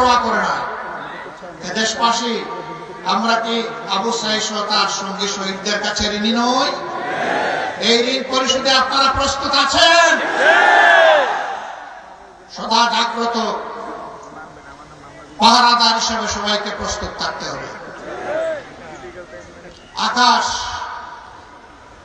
পরোয়া করে না দেশবাসী, আমরা কি আবু ও তার সঙ্গী শহীদদের কাছে ঋণী নই? এই ঋণ পরিশোধে আপনারা প্রস্তুত আছেন? সদা জাগ্রত পাহারাদার হিসেবে সবাইকে প্রস্তুত থাকতে হবে। আকাশ,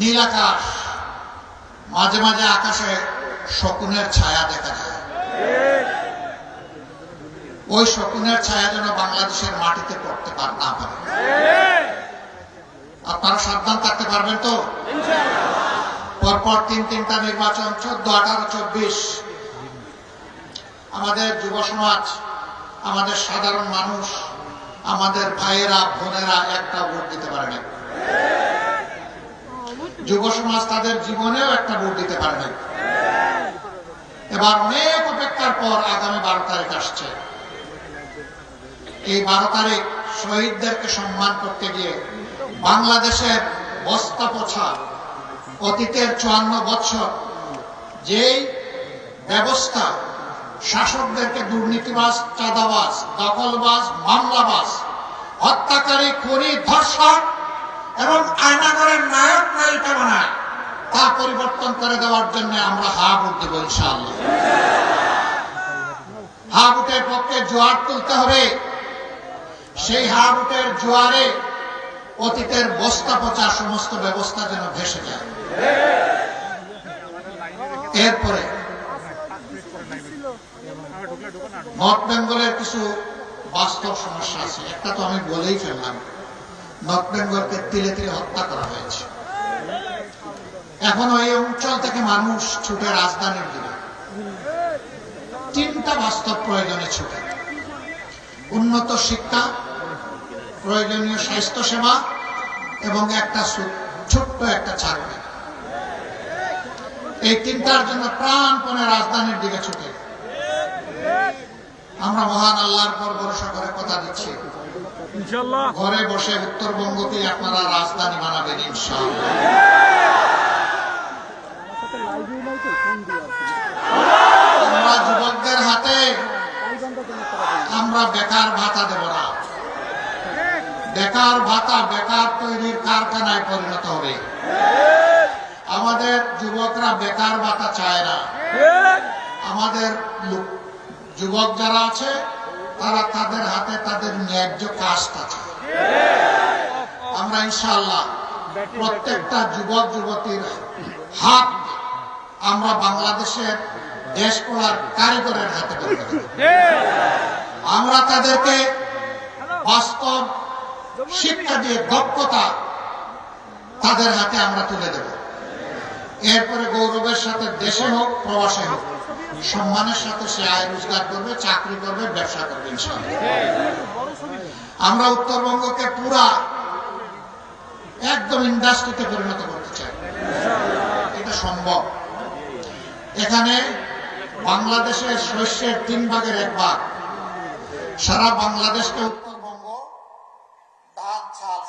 নীল আকাশ, মাঝে মাঝে আকাশে শকুনের ছায়া দেখা যায়। ওই শকুনের ছায়া যেন বাংলাদেশের মাটিতে পড়তে পার না পারে। আপনারা সাবধান থাকতে পারবেন তো? পরপর তিন তিনটা নির্বাচন, চোদ্দ, আঠারো, চব্বিশ। আমাদের যুব সমাজ, আমাদের সাধারণ মানুষ, আমাদের ভাইয়েরা, বোনেরা একটা ভোট দিতে পারে না যুব সমাজ তাদের জীবনেও একটা ভোট দিতে পারে না এবার অনেক অপেক্ষার পর আগামী বারো তারিখ আসছে। এই বারো তারিখ শহীদদেরকে সম্মান করতে গিয়ে বাংলাদেশের বস্তা পোছা অতীতের চুয়ান্ন বছর যেই ব্যবস্থা শাসকদেরকে দুর্নীতিবাজ, চাঁদাবাজ, দখলবাজ, মামলাবাজ, হত্যাকারী, খুনি, ধর্ষক এবং আয়নাগরের নায়ক, নায়িকা বানায়, তা পরিবর্তন করে দেওয়ার জন্য আমরা হা ভোট দেব ইনশাআল্লাহ। হা ভোটের পক্ষে জোয়ার তুলতে হবে। সেই হা ভোটের জোয়ারে অতীতের বস্তা পচা সমস্ত ব্যবস্থা যেন ভেসে যায়। এরপরে নর্থ বেঙ্গলের কিছু বাস্তব সমস্যা আছে। একটা তো আমি বলেই ফেললাম, নর্থ বেঙ্গলকে তিলে তিলে হত্যা করা হয়েছে। এখনও এই অঞ্চল থেকে মানুষ ছুটে রাজধানীর দিকে। তিনটা বাস্তব প্রয়োজনে ছুটে। উন্নত শিক্ষা প্রয়োজনীয় স্বাস্থ্য সেবা এবং একটা ছোট্ট একটা চাকরি। এই তিনটার জন্য প্রাণপণে রাজধানীর দিকে ছুটে। আমরা মহান আল্লাহর পর ভরসা করে কথা দিচ্ছি। ঘরে বসে উত্তরবঙ্গকে আপনারা রাজধানী বানাবেন ইনশাআল্লাহ। আমরা যুবকদের হাতে আমরা বেকার ভাতা দেব না। বেকার ভাতা, বেকার তৈরির কারখানায় পরিণত হবে। আমাদের যুবকরা বেকার ভাতা চায় না। আমাদের যুবক যারা আছে, তারা তাদের হাতে তাদের ন্যায্য কাস্ট আছে আমরা ইনশাআল্লাহ প্রত্যেকটা যুবক, যুবতীর হাত আমরা বাংলাদেশের দেশ করার কারিগরের হাতে আমরা তাদেরকে বাস্তব শিক্ষা দিয়ে দক্ষতা তাদের হাতে আমরা তুলে দেব। এরপরে গৌরবের সাথে দেশে হোক, প্রবাসে হোক, সম্মানের সাথে সে আয় রোজগার করবে, চাকরি করবে, ব্যবসা করবে আমরা উত্তরবঙ্গকে পুরা একদম ইন্ডাস্ট্রিতে পরিণত করতে চাই। এটা সম্ভব। এখানে বাংলাদেশের শস্যের তিন ভাগের এক ভাগ। সারা বাংলাদেশকে চাল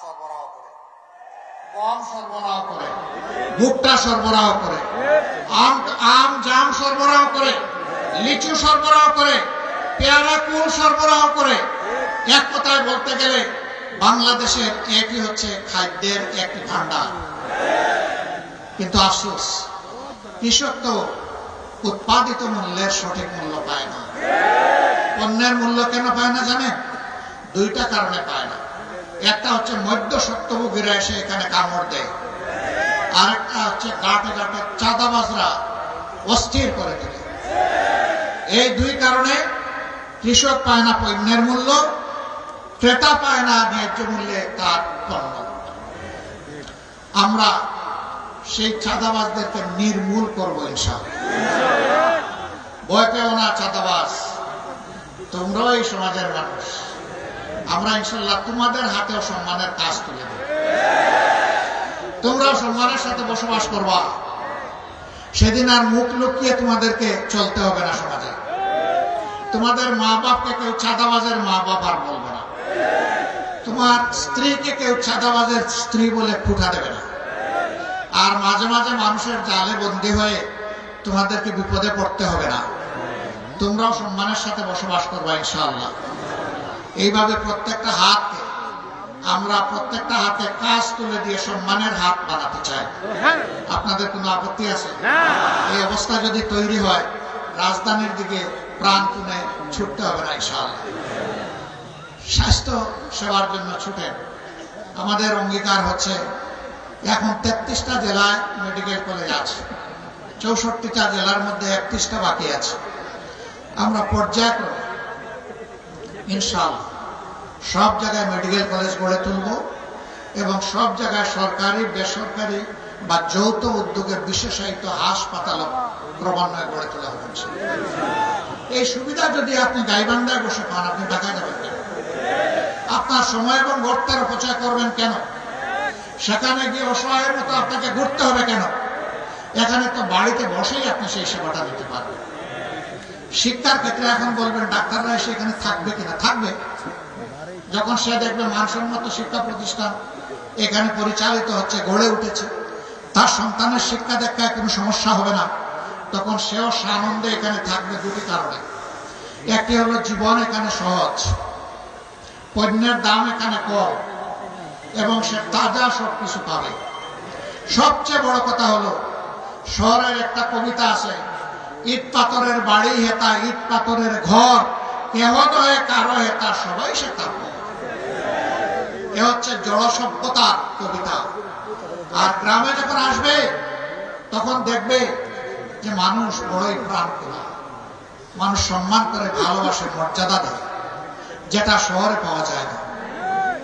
সরবরাহ করে। গম সরবরাহ করে। ভুট্টা সরবরাহ করে। আম জাম সরবরাহ করে। লিচু সরবরাহ করে। পেয়ারা, কুল সরবরাহ করে। এক কথায় বলতে গেলে বাংলাদেশের হচ্ছে খাদ্যের একটি ভান্ডার কিন্তু আফসোস, কৃষক তো উৎপাদিত মূল্যের সঠিক মূল্য পায় না। পণ্যের মূল্য কেন পায় না জানেন? দুইটা কারণে পায় না। একটা হচ্ছে মধ্য সত্যভোগীরা এসে এখানে কামড় দেয়। আরেকটা হচ্ছে গাটে গাটে চাঁদাবাজরা অস্থির করে দেবে এই দুই কারণে কৃষক পায় না পণ্যের মূল্য, ক্রেতা পায় না ন্যায্য মূল্যে তার পণ্য। আমরা সেই চাঁদাবাজদেরকে নির্মূল করব ইনশাআল্লাহ। ভয় পেও না চাঁদাবাজ, তোমরাও এই সমাজের মানুষ। আমরা ইনশাল্লাহ তোমাদের হাতেও সম্মানের কাজ তুলে দেব। তোমরাও সম্মানের সাথে বসবাস করবা। সেদিন আর মুখ লুকিয়ে তোমাদেরকে চলতে হবে না সমাজে। তোমাদের মা বাপকে কেউ চাঁদাবাজের মা বাপ আর বলবে না। তোমার স্ত্রীকে কেউ চাঁদাবাজের স্ত্রী বলে ফুটা দেবে না। আর মাঝে মাঝে মানুষের জালে বন্দী হয়ে তোমাদেরকে বিপদে পড়তে হবে না। তোমরাও সম্মানের সাথে বসবাস করবা ইনশাআল্লাহ। এইভাবে প্রত্যেকটা হাতকে আমরা প্রত্যেকটা হাতে কাজ তুলে দিয়ে সম্মানের হাত বানাতে চাই। আপনাদের কোনো আপত্তি আছে? এই অবস্থা যদি তৈরি হয় রাজধানীর দিকে প্রাণ তুলে ছুটতে হবে না ইনশাআল্লাহ। স্বাস্থ্য সেবার জন্য ছুটেন আমাদের অঙ্গীকার হচ্ছে এখন তেত্রিশটা জেলায় মেডিকেল কলেজ আছে। চৌষট্টিটা জেলার মধ্যে একত্রিশটা বাকি আছে। আমরা পর্যায়ক্রমে ইনশাআল্লাহ। সব জায়গায় মেডিকেল কলেজ গড়ে তুলব এবং সব জায়গায় সরকারি, বেসরকারি বা যৌথ উদ্যোগের বিশেষায়িত হাসপাতাল ক্রমান্বয়ে গড়ে তোলা হবে এই সুবিধা যদি আপনি গাইবান্ধায় বসে পান, আপনি ঢাকায় যাবেন কেন? আপনার সময় এবং গর্তের অপচয় করবেন কেন? সেখানে গিয়ে অসহায়ের মতো আপনাকে ঘুরতে হবে কেন? এখানে তো বাড়িতে বসেই আপনি সেই সেবাটা নিতে পারবেন। শিক্ষার ক্ষেত্রে এখন বলবেন, ডাক্তাররা এসে এখানে থাকবে কিনা? থাকবে। যখন সে দেখবে মানসম্মত শিক্ষা প্রতিষ্ঠান এখানে পরিচালিত হচ্ছে, গড়ে উঠেছে, তার সন্তানের শিক্ষা দেখায় কোনো সমস্যা হবে না, তখন সেও সানন্দে এখানে থাকবে দুটি কারণে। একটি হলো জীবন এখানে সহজ, পণ্যের দাম এখানে কম, এবং সে তাজা সব কিছু পাবে। সবচেয়ে বড় কথা হলো, শহরের একটা কবিতা আছে ইট পাথরের বাড়ি হেতা, ইট পাথরের ঘর। কেহ নয় কারও হেতা, সবাই সে থাকবে এ হচ্ছে জড় সভ্যতার কবিতা। আর গ্রামে যখন আসবে, তখন দেখবে যে মানুষ বড়ই প্রাণ খোলা। মানুষ সম্মান করে, ভালোবাসে, মর্যাদা দেয়। যেটা শহরে পাওয়া যায় না।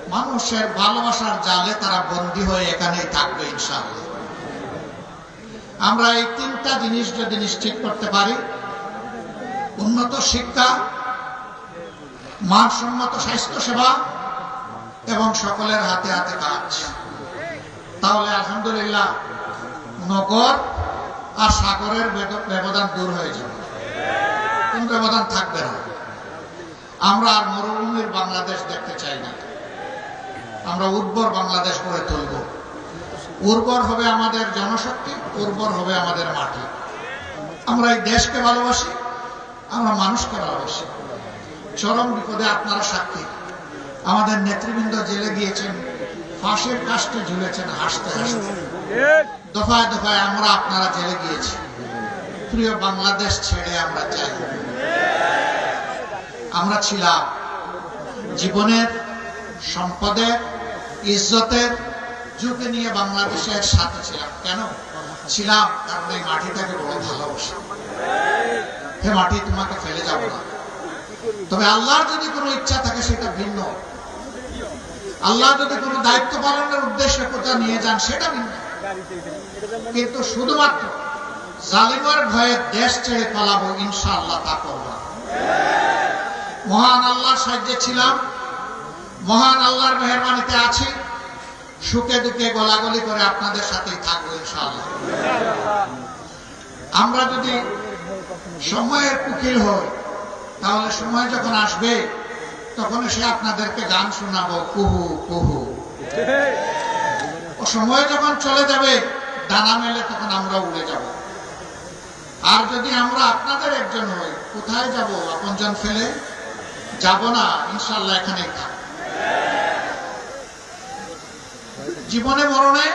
মানুষের ভালোবাসার জালে তারা বন্দী হয়ে এখানেই থাকবে, ইনশাআল্লাহ। আমরা এই তিনটা জিনিস যদি নিশ্চিত করতে পারি, উন্নত শিক্ষা, মানসম্মত স্বাস্থ্য সেবা এবং সকলের হাতে হাতে কাজ। তাহলে আলহামদুলিল্লাহ নগর আর সাগরের ব্যবধান দূর হয়ে যাবে। কোন ব্যবধান থাকবে না। আমরা আর মরুভূমির বাংলাদেশ দেখতে চাই না। আমরা উর্বর বাংলাদেশ করে তুলব। উর্বর হবে আমাদের জনশক্তি, উর্বর হবে আমাদের মাটি। আমরা এই দেশকে ভালোবাসি, আমরা মানুষকে ভালোবাসি। চরম বিপদে আপনারা সাক্ষী। আমাদের নেতৃবৃন্দ জেলে গিয়েছেন, ফাঁসের কাষ্টে ঝুলেছেন, হাসতে হাসতে। দফায় দফায় আমরা আপনারা জেলে গিয়েছি। প্রিয় বাংলাদেশ ছেড়ে আমরা চাই। আমরা ছিলাম জীবনের, সম্পদের, ইজ্জতের ঝুঁকে নিয়ে বাংলাদেশের সাথে ছিলাম। কেন? ছিলাম কারণ এই মাটিটাকে বড় ভালোবাসি। হে মাটি, তোমাকে ফেলে যাব না। তবে আল্লাহর যদি কোনো ইচ্ছা থাকে, সেটা ভিন্ন। আল্লাহ যদি কোনো দায়িত্ব পালনের উদ্দেশ্যে কোথাও নিয়ে যান, সেটা ভিন্ন। কিন্তু শুধুমাত্র জালিমার ভয়ে দেশ ছেড়ে পালাবো, ইনশাআল্লাহ তা করব মহান আল্লাহর সাহায্যে ছিলাম। মহান আল্লাহর মেহরবানিতে আছি। সুখে দুঃখে গলাগলি করে আপনাদের সাথেই থাকব আমরা যদি সময়ের কুকিল হই, তাহলে সময় যখন আসবে তখন সে আপনাদেরকে গান শোনাবো, কুহু কুহু। ও সময় যখন চলে যাবে, ডানা মেলে তখন আমরা উড়ে যাব। আর যদি আমরা আপনাদের একজন হই, কোথায় যাব? আপনজন ফেলে? যাব না ইনশাল্লাহ এখানেই থাক জীবনে মরণে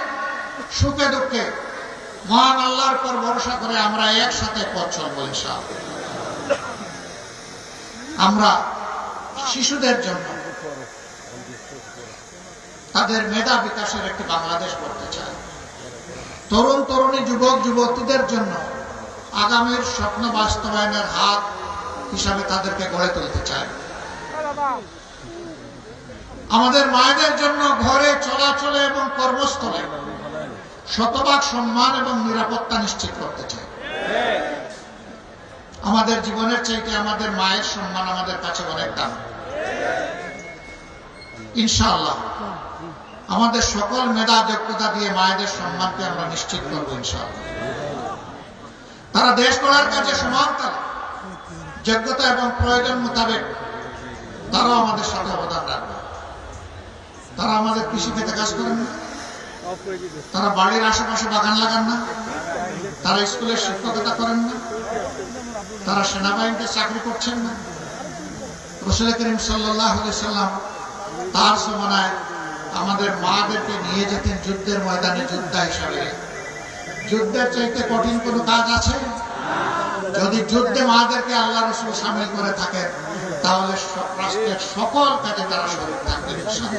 সুখে দুঃখে। মহান আল্লাহর পর ভরসা করে আমরা একসাথে পথ চলবো আমরা শিশুদের জন্য তাদের মেধা বিকাশের একটি বাংলাদেশ করতে চাই। তরুণ, তরুণী, যুবক, যুবতীদের জন্য আগামীর স্বপ্ন বাস্তবায়নের হাত হিসাবে তাদেরকে গড়ে তুলতে চাই। আমাদের মায়েদের জন্য ঘরে চলাচলে এবং কর্মস্থলে শতভাগ সম্মান এবং নিরাপত্তা নিশ্চিত করতে চাই। আমাদের জীবনের চাইতে আমাদের মায়ের সম্মান আমাদের কাছে অনেক দাম। ইনশাআল্লাহ, আমাদের সকল মেধা যোগ্যতা দিয়ে মায়েদের সম্মানকে আমরা নিশ্চিত করব ইনশাআল্লাহ। তারা দেশ গড়ার কাজে সমান তারা যোগ্যতা এবং প্রয়োজন মোতাবেক তারাও আমাদের সাথে তারা আমাদের কৃষি খেতে কাজ করেন না। তারা বাড়ির আশেপাশে বাগান লাগান না। তারা স্কুলের শিক্ষকতা করেন না। তারা সেনাবাহিনীতে চাকরি করছেন না। রসুল করিম সাল্লাম তার সমানায় আমাদের মাদেরকে নিয়ে যেতেন যুদ্ধের ময়দানে যোদ্ধা হিসাবে। যুদ্ধের চাইতে কঠিন কোনো কাজ আছে? যদি যুদ্ধে মাদেরকে আল্লাহ রসুল সামিল করে থাকেন তাহলে রাষ্ট্রের সকল কাজে তারা শরীর ইনশাআল্লাহ।